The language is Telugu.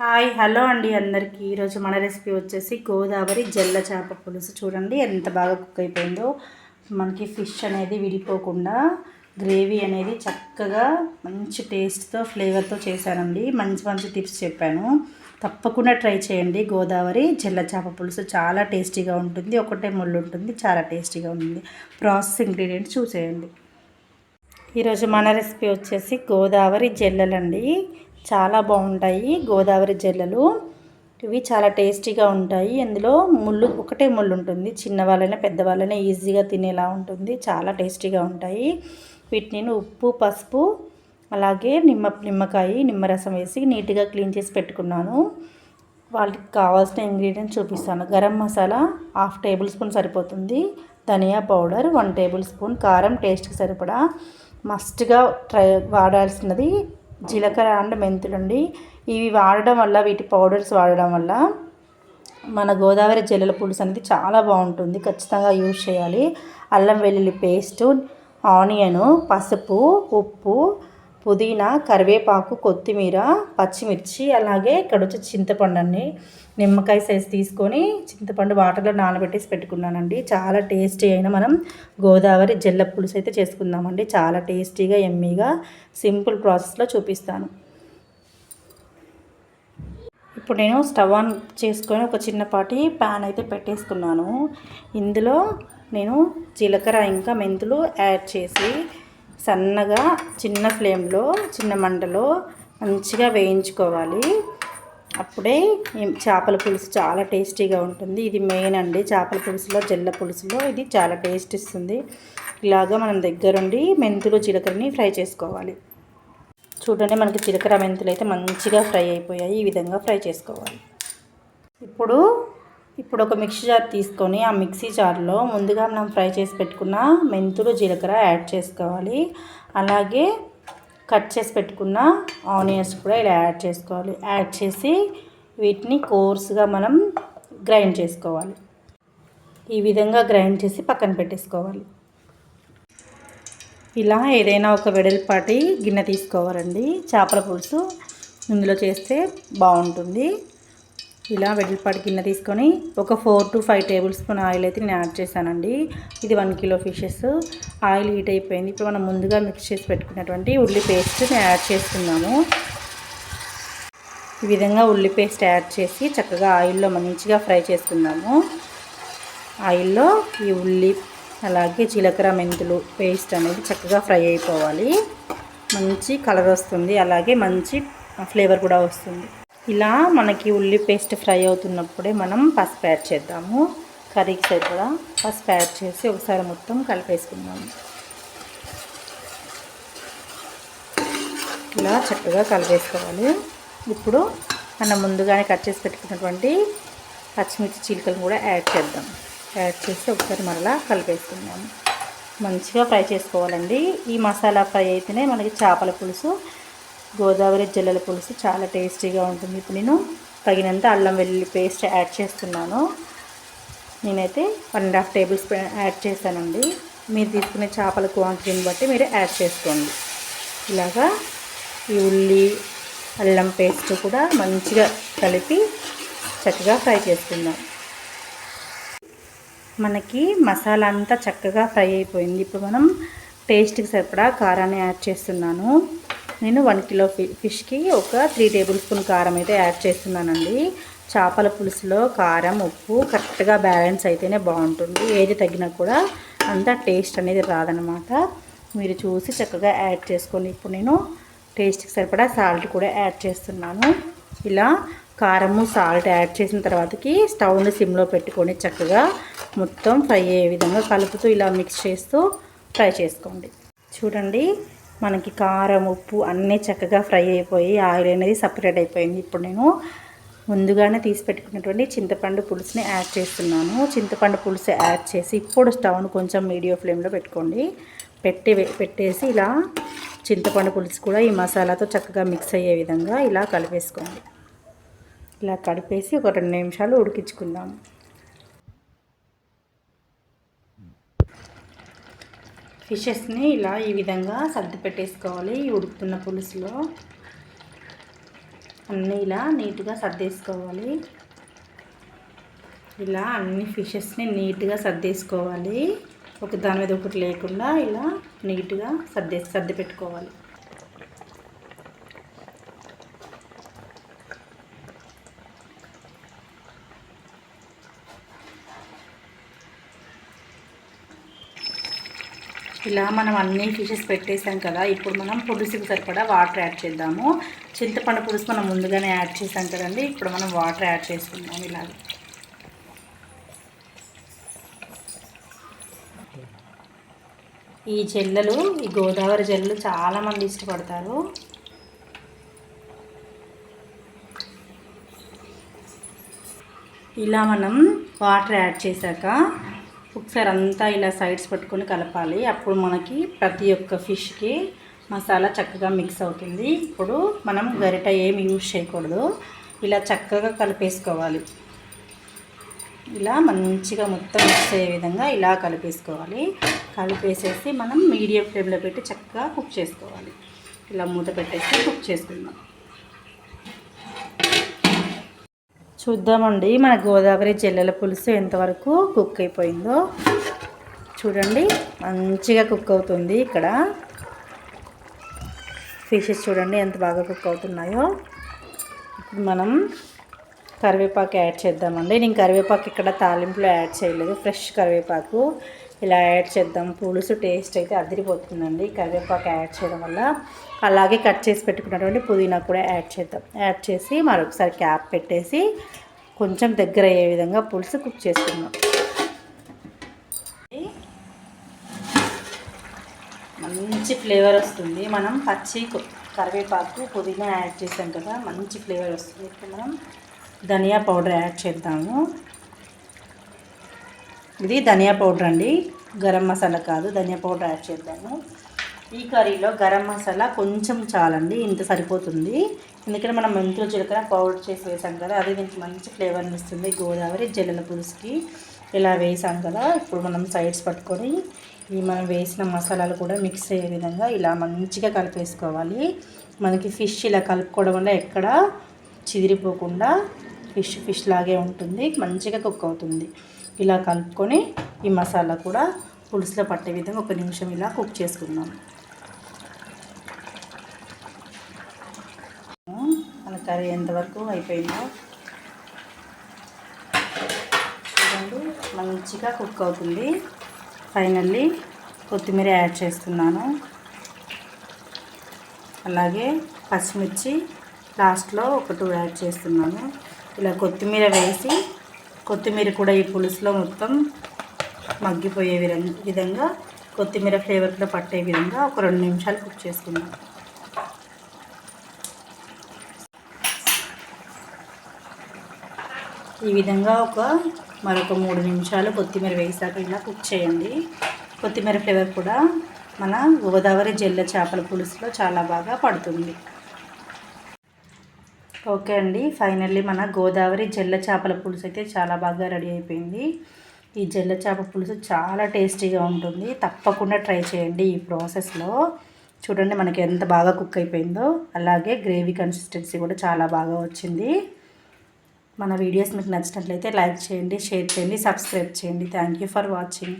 హాయ్ హలో అండి అందరికీ. ఈరోజు మన రెసిపీ వచ్చేసి గోదావరి జల్ల చేప పులుసు. చూడండి ఎంత బాగా కుక్ అయిపోయిందో. మనకి ఫిష్ అనేది విడిపోకుండా గ్రేవీ అనేది చక్కగా మంచి టేస్ట్తో ఫ్లేవర్తో చేశానండి. మంచి మంచి టిప్స్ చెప్పాను. తప్పకుండా ట్రై చేయండి. గోదావరి జల్ల చేప పులుసు చాలా టేస్టీగా ఉంటుంది. ఒకటే ముళ్ళు ఉంటుంది చాలా టేస్టీగా ఉంటుంది. ప్రాసెస్ ఇంగ్రీడియంట్స్ చూసేయండి. ఈరోజు మన రెసిపీ వచ్చేసి గోదావరి జల్లలండి. చాలా బాగుంటాయి. గోదావరి జల్లలు ఇవి చాలా టేస్టీగా ఉంటాయి. ఇందులో ముళ్ళు ఒకటే ముళ్ళు ఉంటుంది. చిన్నవాళ్ళైనా పెద్దవాళ్ళైనా ఈజీగా తినేలా ఉంటుంది. చాలా టేస్టీగా ఉంటాయి. వీటిని నేను ఉప్పు పసుపు అలాగే నిమ్మ నిమ్మకాయ నిమ్మరసం వేసి నీట్గా క్లీన్ చేసి పెట్టుకున్నాను. వాళ్ళకి కావాల్సిన ఇంగ్రీడియంట్స్ చూపిస్తాను. Garam masala half tablespoon సరిపోతుంది. ధనియా పౌడర్ వన్ టేబుల్ స్పూన్. కారం టేస్ట్కి సరిపడా. మస్ట్గా ట్రై వాడాల్సినది జీలకర్ర అండ్ మెంతులండి ఇవి వాడడం వల్ల వీటి పౌడర్స్ వాడడం వల్ల మన గోదావరి జల్లెల పులుసు అనేది చాలా బాగుంటుంది. ఖచ్చితంగా యూజ్ చేయాలి. అల్లం వెల్లుల్లి పేస్టు ఆనియను పసుపు ఉప్పు పుదీనా కరివేపాకు కొత్తిమీర పచ్చిమిర్చి అలాగే ఇక్కడ వచ్చి చింతపండు అండి. నిమ్మకాయ సైజ్ తీసుకొని చింతపండు వాటర్లో నానబెట్టేసి పెట్టుకున్నానండి. చాలా టేస్టీ అయిన మనం గోదావరి జల్ల పులుసు అయితే చేసుకుందామండి. చాలా టేస్టీగా ఎమ్మీగా సింపుల్ ప్రాసెస్లో చూపిస్తాను. ఇప్పుడు నేను స్టవ్ ఆన్ చేసుకొని ఒక చిన్నపాటి ప్యాన్ అయితే పెట్టేసుకున్నాను. ఇందులో నేను జీలకర్ర ఇంకా మెంతులు యాడ్ చేసి సన్నగా చిన్న ఫ్లేమ్లో చిన్న మంటలో మంచిగా వేయించుకోవాలి. అప్పుడే చేపల పులుసు చాలా టేస్టీగా ఉంటుంది. ఇది మెయిన్ అండి. చేపల పులుసులో జల్ల పులుసులో ఇది చాలా టేస్ట్ ఇస్తుంది. ఇలాగా మనం దగ్గరుండి మెంతులు జీలకర్రని ఫ్రై చేసుకోవాలి. చూడండి మనకి జీలకర్ర మెంతులు అయితే మంచిగా ఫ్రై అయిపోయాయి. ఈ విధంగా ఫ్రై చేసుకోవాలి. ఇప్పుడు ఇప్పుడు ఒక మిక్సీ జార్ తీసుకొని ఆ మిక్సీ జార్లో ముందుగా మనం ఫ్రై చేసి పెట్టుకున్న మెంతులు జీలకర్ర యాడ్ చేసుకోవాలి. అలాగే కట్ చేసి పెట్టుకున్న ఆనియన్స్ కూడా ఇలా యాడ్ చేసుకోవాలి. యాడ్ చేసి వీటిని కోర్స్గా మనం గ్రైండ్ చేసుకోవాలి. ఈ విధంగా గ్రైండ్ చేసి పక్కన పెట్టేసుకోవాలి. ఇలా ఏదైనా ఒక వెడల్పాటి గిన్నె తీసుకోవాలండి. చేపల పులుసు ఇందులో చేస్తే బాగుంటుంది. ఇలా వెడల్పాటి గిన్నె తీసుకొని ఒక four to five tablespoon oil అయితే నేను యాడ్ చేశానండి. ఇది one kilo fishes. Oil heat అయిపోయింది. ఇప్పుడు మనం ముందుగా మిక్స్ చేసి పెట్టుకున్నటువంటి ఉల్లి పేస్ట్ యాడ్ చేస్తున్నాము ఈ విధంగా ఉల్లి పేస్ట్ యాడ్ చేసి చక్కగా ఆయిల్లో మంచిగా ఫ్రై చేసుకుందాము. ఆయిల్లో ఈ ఉల్లి అలాగే జీలకర్ర మెంతులు పేస్ట్ అనేది చక్కగా ఫ్రై అయిపోవాలి. మంచి కలర్ వస్తుంది. అలాగే మంచి ఫ్లేవర్ కూడా వస్తుంది. ఇలా మనకి ఉల్లి పేస్ట్ ఫ్రై అవుతున్నప్పుడే మనం పసుపు యాడ్ చేద్దాము. కర్రీకి సరిపడా పసుపు యాడ్ చేసి ఒకసారి మొత్తం కలిపేసుకుందాము ఇలా చక్కగా కలిపేసుకోవాలి. ఇప్పుడు మనం ముందుగానే కట్ చేసి పెట్టుకున్నటువంటి పచ్చిమిర్చి చీలికలను కూడా యాడ్ చేద్దాం. యాడ్ చేసి ఒకసారి మరలా కలిపేసుకుందాము మంచిగా ఫ్రై చేసుకోవాలండి. ఈ మసాలా ఫ్రై అయితేనే మనకి చేపల పులుసు గోదావరి జల్లల పులుసు చాలా టేస్టీగా ఉంటుంది. ఇప్పుడు నేను తగినంత అల్లం వెల్లుల్లి పేస్ట్ యాడ్ చేస్తున్నాను. నేనైతే one and half tablespoon add చేశానండి. మీరు తీసుకునే చేపల క్వాంటిటీని బట్టి మీరు యాడ్ చేసుకోండి. ఇలాగా ఈ ఉల్లి అల్లం పేస్ట్ కూడా మంచిగా కలిపి చక్కగా ఫ్రై చేసుకుందాం. మనకి మసాలా అంతా చక్కగా ఫ్రై అయిపోయింది. ఇప్పుడు మనం టేస్ట్కి సరిపడా కారాన్ని యాడ్ చేస్తున్నాను. నేను వన్ కిలో ఫిష్కి ఒక త్రీ టేబుల్ స్పూన్ కారం అయితే యాడ్ చేస్తున్నానండి. చేపల పులుసులో కారం ఉప్పు కరెక్ట్గా బ్యాలెన్స్ అయితేనే బాగుంటుంది. ఏది తగ్గినా కూడా అంత టేస్ట్ అనేది రాదనమాట. మీరు చూసి చక్కగా యాడ్ చేసుకొని ఇప్పుడు నేను టేస్ట్కి సరిపడా సాల్ట్ కూడా యాడ్ చేస్తున్నాను. ఇలా కారము సాల్ట్ యాడ్ చేసిన తర్వాతకి స్టవ్ని సిమ్లో పెట్టుకొని చక్కగా మొత్తం ఫ్రై అయ్యే విధంగా కలుపుతూ ఇలా మిక్స్ చేస్తూ ఫ్రై చేసుకోండి. చూడండి మనకి కారం ఉప్పు అన్నీ చక్కగా ఫ్రై అయిపోయి ఆయిల్ అనేది సపరేట్ అయిపోయింది. ఇప్పుడు నేను ముందుగానే తీసి పెట్టుకున్నటువంటి చింతపండు పులుసుని యాడ్ చేస్తున్నాను. చింతపండు పులుసు యాడ్ చేసి ఇప్పుడు స్టవ్ను కొంచెం మీడియం ఫ్లేమ్లో పెట్టుకోండి. పెట్టి పెట్టేసి ఇలా చింతపండు పులుసు కూడా ఈ మసాలాతో చక్కగా మిక్స్ అయ్యే విధంగా ఇలా కలిపేసుకోండి. ఇలా కలిపేసి ఒక రెండు నిమిషాలు ఉడికించుకుందాము ఫిషెస్ని ఇలా ఈ విధంగా సర్ది పెట్టేసుకోవాలి ఉడుకుతున్న పులుసులో. అన్నీ ఇలా నీట్గా సర్దేసుకోవాలి. ఇలా అన్ని ఫిషెస్ని నీట్గా సర్దేసుకోవాలి. ఒక దాని మీద ఒకటి లేకుండా ఇలా నీట్గా సర్దే సర్ది పెట్టుకోవాలి. ఇలా మనం అన్ని ఫిషెస్ పెట్టేసాం కదా ఇప్పుడు మనం పులుసుకి సరిపడా వాటర్ యాడ్ చేద్దాము. చింతపండు పులుసు మనం ముందుగానే యాడ్ చేసాం కదండి ఇప్పుడు మనం వాటర్ యాడ్ చేసుకుందాం ఇలా ఈ జల్లలు ఈ గోదావరి జల్లలు చాలామంది ఇష్టపడతారు. ఇలా మనం వాటర్ యాడ్ చేశాక ఒకసారి అంతా ఇలా సైడ్స్ పెట్టుకొని కలపాలి. అప్పుడు మనకి ప్రతి ఒక్క ఫిష్కి మసాలా చక్కగా మిక్స్ అవుతుంది. ఇప్పుడు మనం గరిట ఏమి యూజ్ చేయకూడదు. ఇలా చక్కగా కలిపేసుకోవాలి. ఇలా మంచిగా మొత్తం మిక్స్ అయ్యే విధంగా ఇలా కలిపేసుకోవాలి. కలిపేసేసి మనం మీడియం ఫ్లేమ్లో పెట్టి చక్కగా కుక్ చేసుకోవాలి. ఇలా మూత పెట్టేసి కుక్ చేసుకుందాం. చూద్దామండి. మన గోదావరి జల్లెల పులుసు ఎంతవరకు కుక్ అయిపోయిందో. చూడండి మంచిగా కుక్ అవుతుంది ఇక్కడ. ఫిషెస్ చూడండి ఎంత బాగా కుక్ అవుతున్నాయో. ఇప్పుడు మనం కరివేపాకు యాడ్ చేద్దామండి. నేను కరివేపాకు ఇక్కడ తాలింపులో యాడ్ చేయలేదు. ఫ్రెష్ కరివేపాకు. ఇలా యాడ్ చేద్దాం. పులుసు టేస్ట్ అయితే అదిరిపోతుందండి. కరివేపాకు యాడ్ చేయడం వల్ల. అలాగే కట్ చేసి పెట్టుకున్నటువంటి పుదీనా కూడా యాడ్ చేద్దాం. యాడ్ చేసి మరొకసారి క్యాప్ పెట్టేసి కొంచెం దగ్గర అయ్యే విధంగా పులుసు కుక్ చేసుకుందాం. మంచి ఫ్లేవర్ వస్తుంది. మనం పచ్చి కరివేపాకు పుదీనా యాడ్ చేసాం కదా మంచి ఫ్లేవర్ వస్తుంది. ఇప్పుడు మనం ధనియా పౌడర్ యాడ్ చేద్దాము. ఇది ధనియా పౌడర్ అండి. గరం మసాలా కాదు ధనియా పౌడర్ యాడ్ చేద్దాము. ఈ కర్రీలో గరం మసాలా కొంచెం చాలండి ఇంత సరిపోతుంది. ఎందుకంటే మనం మెంతులు జీలకర్ర పౌడర్ చేసి వేసాం కదా అది దీనికి మంచి ఫ్లేవర్ని ఇస్తుంది. గోదావరి జల్లల పులుసుకి ఇలా వేసాం కదా ఇప్పుడు మనం సైడ్స్ పట్టుకొని ఈ మనం వేసిన మసాలాలు కూడా మిక్స్ అయ్యే విధంగా ఇలా మంచిగా కలిపేసుకోవాలి. మనకి ఫిష్ ఇలా కలుపుకోవడం వల్ల ఎక్కడ చిదిరిపోకుండా ఫిష్ ఫిష్ లాగే ఉంటుంది మంచిగా కుక్ అవుతుంది. ఇలా కలుపుకొని ఈ మసాలా కూడా పులుసులో పట్టే విధంగా ఒక నిమిషం ఇలా కుక్ చేసుకుందాం. మన కర్రీ ఎంతవరకు అయిపోయిందో? చూడండి మంచిగా కుక్ అవుతుంది. ఫైనల్లీ కొత్తిమీర యాడ్ చేస్తున్నాను. అలాగే పచ్చిమిర్చి లాస్ట్లో ఒక టూ యాడ్ చేస్తున్నాను. ఇలా కొత్తిమీర వేసి కొత్తిమీర కూడా ఈ పులుసులో మొత్తం మగ్గిపోయే విధంగా కొత్తిమీర ఫ్లేవర్ కూడా పట్టే విధంగా ఒక రెండు నిమిషాలు కుక్ చేసుకుందాం. ఈ విధంగా ఒక మరొక మూడు నిమిషాలు కొత్తిమీర వేసాక ఇలా కుక్ చేయండి. కొత్తిమీర ఫ్లేవర్ కూడా మన గోదావరి జల్ల చేపల పులుసులో చాలా బాగా పడుతుంది. ఓకే అండి. ఫైనల్లీ మన గోదావరి జల్ల చేపల పులుసు అయితే చాలా బాగా రెడీ అయిపోయింది. ఈ జల్ల చేప పులుసు చాలా టేస్టీగా ఉంటుంది. తప్పకుండా ట్రై చేయండి ఈ ప్రాసెస్లో. చూడండి మనకి ఎంత బాగా కుక్ అయిపోయిందో. అలాగే గ్రేవీ కన్సిస్టెన్సీ కూడా చాలా బాగా వచ్చింది. మన వీడియోస్ మీకు నచ్చినట్లయితే లైక్ చేయండి షేర్ చేయండి సబ్స్క్రైబ్ చేయండి. Thank you for watching.